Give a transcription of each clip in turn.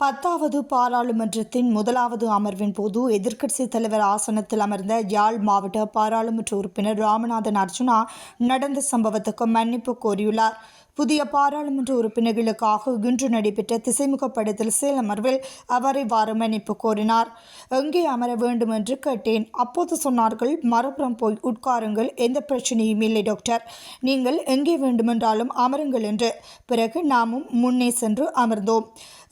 பத்தாவது பாராளுமன்றத்தின் முதலாவது அமர்வின் போது எதிர்க்கட்சித் தலைவர் ஆசனத்தில் அமர்ந்த யாழ் மாவட்ட பாராளுமன்ற உறுப்பினர் ராமநாதன் அர்ஜுனா நடந்த சம்பவத்துக்கு மன்னிப்பு கோரியுள்ளார். புதிய பாராளுமன்ற உறுப்பினர்களுக்காக இன்று நடைபெற்ற திசைமுகப்படத்தில் சேலமர்வில் அவர் இவ்வாறு மன்னிப்பு கோரினார். எங்கே அமர வேண்டும் என்று கேட்டேன். அப்போது சொன்னார்கள் மறுபுறம் போய் உட்காருங்கள். எந்த பிரச்சனையும் இல்லை டாக்டர். நீங்கள் எங்கே வேண்டுமென்றாலும் அமருங்கள் என்று. பிறகு நாமும் முன்னே சென்று அமர்ந்தோம்.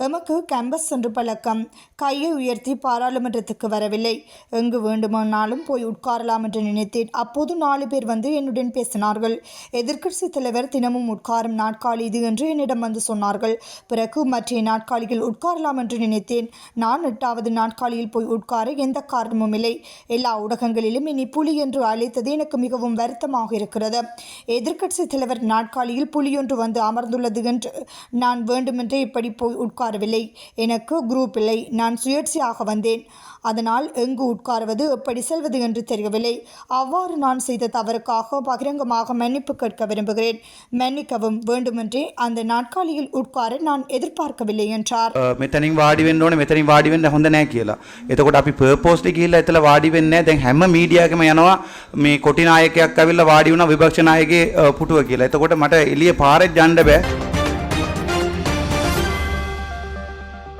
எமக்கு கேம்பஸ் சென்று பழக்கம். கையை உயர்த்தி பாராளுமன்றத்துக்கு வரவில்லை. எங்கு வேண்டுமானாலும் போய் உட்காரலாம் என்று நினைத்தேன். அப்போது நாலு பேர் வந்து என்னுடன் பேசினார்கள். எதிர்க்கட்சி தலைவர் தினமும் உட்காரும் நாட்காலி இது என்று என்னிடம் வந்து சொன்னார்கள். பிறகு மற்ற நாட்காலியில் உட்காரலாம் என்று நினைத்தேன். நான் எட்டாவது நாட்காலியில் போய் உட்கார எந்த காரணமும் இல்லை. எல்லா ஊடகங்களிலும் இனி புலி என்று அழைத்தது எனக்கு மிகவும் வருத்தமாக இருக்கிறது. எதிர்க்கட்சி தலைவர் நாட்காலியில் புலியொன்று வந்து அமர்ந்துள்ளது என்று நான் வேண்டுமென்றே இப்படி போய் உட்காரவில்லை. எனக்கு குரூப் இல்லை. நான் சுயேட்சையாக வந்தேன். அதனால் எங்கு உட்காருவது எப்படி செல்வது என்று தெரியவில்லை. அவ்வாறு நான் செய்த தவறுக்காக பகிரங்கமாக மன்னிப்பு கேட்க விரும்புகிறேன். மன்னிக்கவும். வேண்டுமென்றே அந்த நாட்காலியில் உட்கார நான் எதிர்பார்க்கவில்லை என்றார் අ, මෙතනින් වාඩි වෙන්න ඕනේ මෙතනින් වාඩි වෙන්න හොඳ නැහැ කියලා. එතකොට අපි පර්පෝස්ලි ගිහිල්ලා එතන වාඩි වෙන්නේ නැහැ. දැන් හැම මීඩියාවකම යනවා මේ කොටි නායකයෙක් ඇවිල්ලා වාඩි වුණා විපක්ෂ නායකගේ අ, පුටුව කියලා. එතකොට මට එළිය පාරෙත් යන්න බෑ.